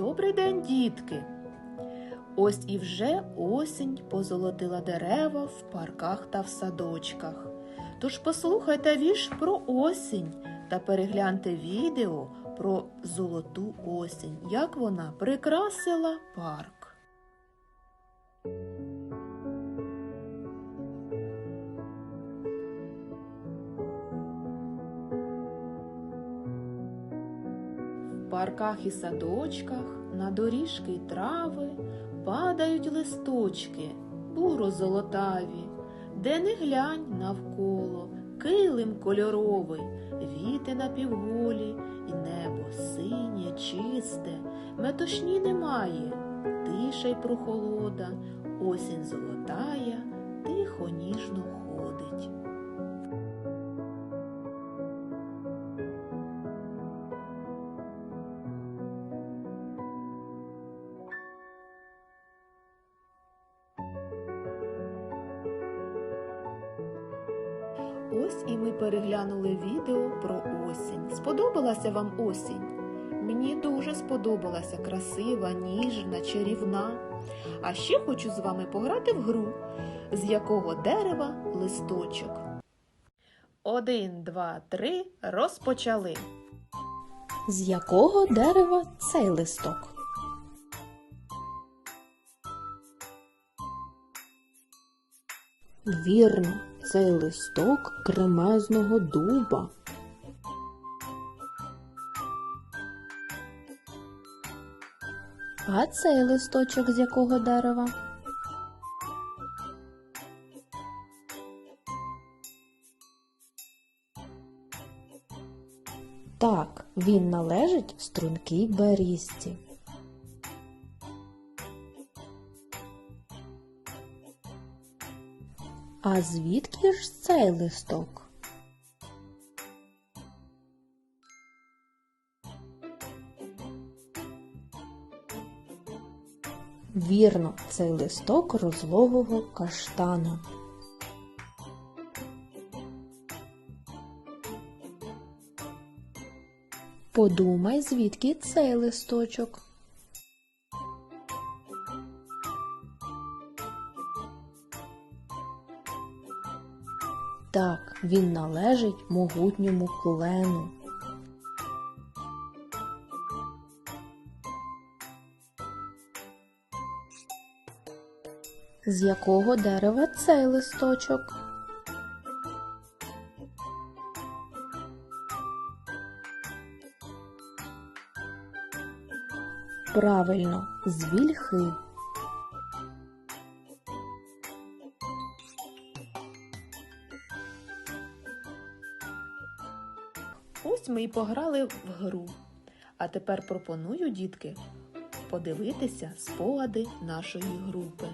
Добрий день, дітки! Ось і вже осінь позолотила дерева в парках та в садочках. Тож послухайте вірш про осінь та перегляньте відео про золоту осінь, як вона прикрасила парк. Парках і садочках на доріжки й трави падають листочки, буро золотаві, де не глянь навколо, килим кольоровий, віти напівголі, і небо синє, чисте, метушні немає, тиша й прохолода, осінь золотая, тихо ніжно ходить. Ось і ми переглянули відео про осінь. Сподобалася вам осінь? Мені дуже сподобалася красива, ніжна, чарівна. А ще хочу з вами пограти в гру, з якого дерева листочок. Один, два, три, розпочали. З якого дерева цей листок? Вірно, цей листок кремезного дуба. А цей листочок з якого дерева? Так, він належить стрункій берізці. А звідки ж цей листок? Вірно, цей листок розлогого каштану. Подумай, звідки цей листочок. Так, він належить могутньому клену. З якого дерева цей листочок? Правильно, з вільхи. Ось ми і пограли в гру. А тепер пропоную, дітки, подивитися спогади нашої групи.